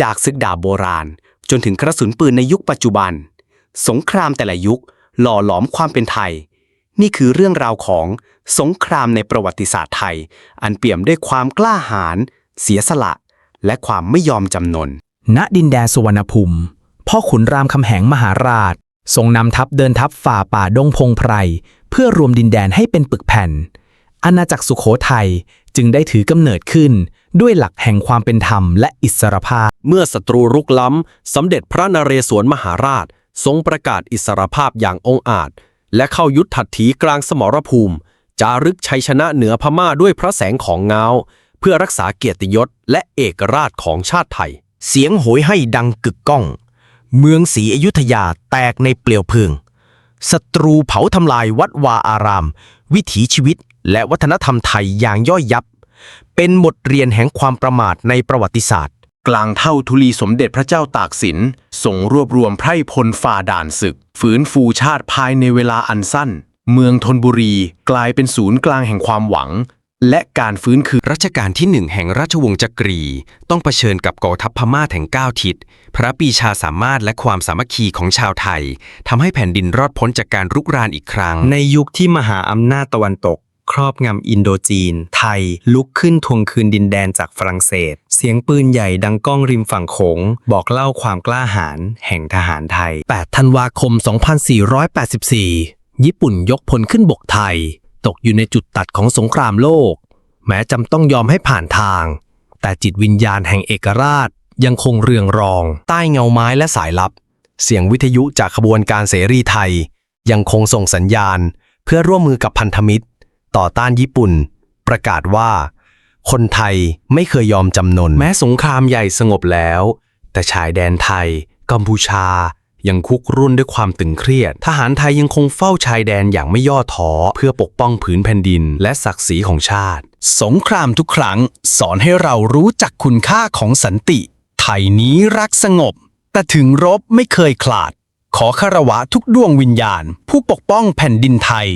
จากศึกดาบโบราณ จนถึงกระสุนปืนในยุคปัจจุบัน สงครามแต่ละยุคหล่อหลอมความเป็นไทย นี่คือเรื่องราวของสงครามในประวัติศาสตร์ไทย อันเปี่ยมด้วยความกล้าหาญเสียสละ และความไม่ยอมจำนน ณดินแดนสุวรรณภูมิ พ่อขุนรามคำแหงมหาราช ทรงนำทัพเดินทัพฝ่าป่าดงพงไพร เพื่อรวมดินแดนให้เป็นปึกแผ่น อาณาจักรสุโขทัยจึงได้ถือกำเนิดขึ้นด้วยหลักแห่งความเป็นธรรมและอิสรภาพ เมื่อศัตรูรุกล้ำ สมเด็จพระนเรศวรมหาราช ทรงประกาศอิสรภาพอย่างองอาจ และเข้ายุทธหัตถีกลางสมรภูมิ จารึกชัยชนะเหนือพม่าด้วยพระแสงของเงา เพื่อรักษาเกียรติยศและเอกราชของชาติไทย เสียงโหยให้ดังกึกก้อง เมืองศรีอยุธยาแตกในเปลวเพลิงศัตรูเผาทำลายวัดวาอาราม วิถีชีวิตและวัฒนธรรมไทยอย่างย่อยยับ เป็นบทเรียนแห่งความประมาทในประวัติศาสตร์ กลางเท่าทุลีสมเด็จพระเจ้าตากสินส่งรวบรวมไพร่พลฝ่าด่านศึก ฝืนฟูชาติภายในเวลาอันสั้น เมืองธนบุรีกลายเป็นศูนย์กลางแห่งความหวัง และการฟื้นคืนรัชกาลที่หนึ่งแห่งราชวงศ์จักรี ต้องเผชิญกับกองทัพพม่าแห่งเก้าทิศ พระปีชาสามารถและความสามัคคีของชาวไทยทำให้แผ่นดินรอดพ้นจากการรุกรานอีกครั้ง ในยุคที่มหาอำนาจตะวันตก ครอบงำอินโดจีน ไทยลุกขึ้นทวงคืนดินแดนจากฝรั่งเศส เสียงปืนใหญ่ดังก้องริมฝั่งโขง บอกเล่าความกล้าหาญแห่งทหารไทย 8 ธันวาคม 2484 ญี่ปุ่นยกพลขึ้นบกไทย ตกอยู่ในจุดตัดของสงครามโลก แม้จำต้องยอมให้ผ่านทาง แต่จิตวิญญาณแห่งเอกราชยังคงเรืองรอง ใต้เงาไม้และสายลับ เสียงวิทยุจากขบวนการเสรีไทย ยังคงส่งสัญญาณ เพื่อร่วมมือกับพันธมิตร ต่อต้านญี่ปุ่น ประกาศว่า คนไทยไม่เคยยอมจำนน แม้สงครามใหญ่สงบแล้ว แต่ชายแดนไทย กัมพูชา ยังคุกรุ่นด้วยความตึงเครียด ทหารไทยยังคงเฝ้าชายแดนอย่างไม่ย่อท้อเพื่อปกป้องผืนแผ่นดิน และศักดิ์ศรีของชาติ สงครามทุกครั้ง สอนให้เรารู้จักคุณค่าของสันติ ไทยนี้รักสงบ แต่ถึงรบไม่เคยขลาด ขอคารวะทุกดวงวิญญาณ ผู้ปกป้องแผ่นดินไทย